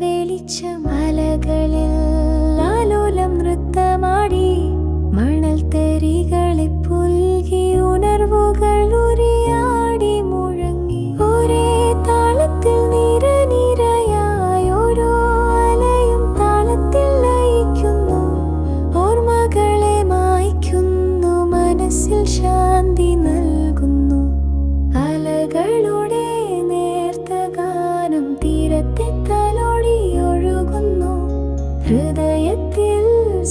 വെളിച്ചമലകളിൽ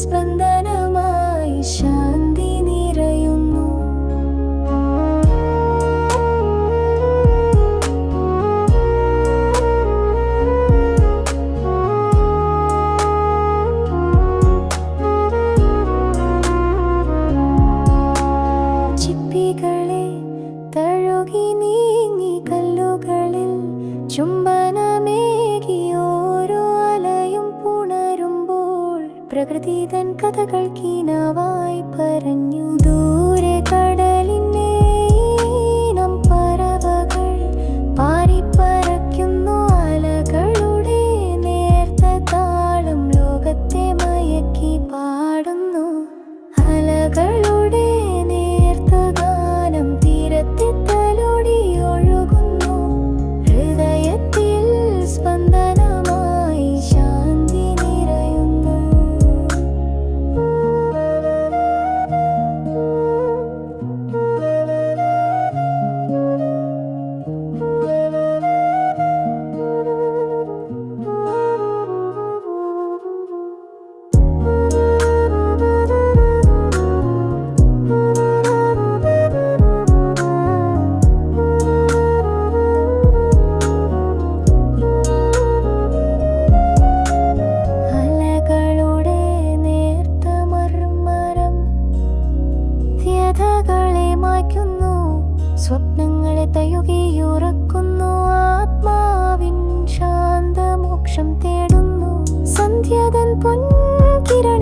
സ്പന്ദനമായി ശാന്തി നിറയുന്നു. ചിപ്പികളെ തഴുകി നീങ്ങി കല്ലുകളിൽ ചുംബനമേകിയോ പ്രകൃതി തൻ കഥകൾ കീനാവായി പറഞ്ഞു ദൂ സ്വപ്നങ്ങളെ തയുകിയുറക്കുന്നു ആത്മാവിൻ ശാന്തമോക്ഷം തേടുന്നു. സന്ധ്യതൻ പൊൻകിര